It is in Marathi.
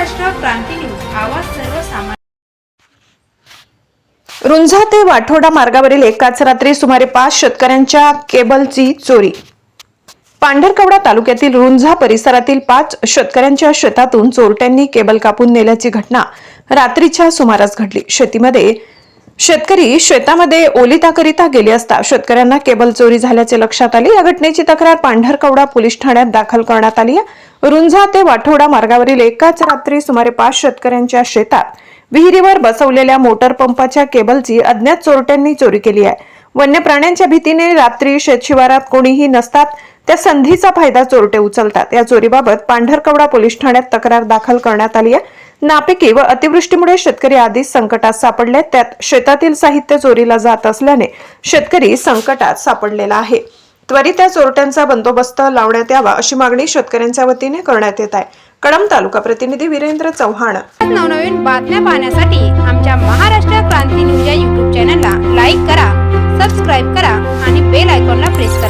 क्रांती न्यूज. आवाज सर्वसामान्य. रुंझा ते वाठोडा मार्गावरील एकाच रात्री सुमारे पाच शेतकऱ्यांच्या केबलची चोरी. पांढरकवडा तालुक्यातील रुंझा परिसरातील पाच शेतकऱ्यांच्या शेतातून चोरट्यांनी केबल कापून नेल्याची घटना रात्रीच्या सुमारास घडली. शेतीमध्ये शेतकरी शेतामध्ये ओलिताकरिता गेले असता शेतकऱ्यांना केबल चोरी झाल्याचे लक्षात आले. या घटनेची तक्रार पांढरकवडा पोलीस ठाण्यात दाखल करण्यात आली आहे. रुंझा ते वाठोडा मार्गावरील एकाच रात्री सुमारे पाच शेतकऱ्यांच्या शेतात विहिरीवर बसवलेल्या मोटर पंपाच्या केबलची अज्ञात चोरट्यांनी चोरी केली आहे. वन्य प्राण्यांच्या भीतीने रात्री शेतशिवारात कोणीही नसतात. त्या संधीचा फायदा चोरटे उचलतात. या चोरीबाबत पांढरकवडा पोलीस ठाण्यात तक्रार दाखल करण्यात आली आहे. नापिकी व अतिवृष्टीमुळे शेतकरी आधीच संकटात सापडले. त्यात शेतातील साहित्य चोरीला जात असल्याने शेतकरी संकटात सापडलेला आहे. त्वरित या चोरट्यांचा बंदोबस्त लावण्यात यावा अशी मागणी शेतकऱ्यांच्या वतीने करण्यात येत आहे. कळंब तालुका प्रतिनिधी वीरेंद्र चव्हाण. नवनवीन बातम्या पाहण्यासाठी आमच्या महाराष्ट्र क्रांती न्यूज या युट्यूब चॅनलला लाईक करा सबस्क्राईब करा आणि बेल आयकॉनला प्रेस करा.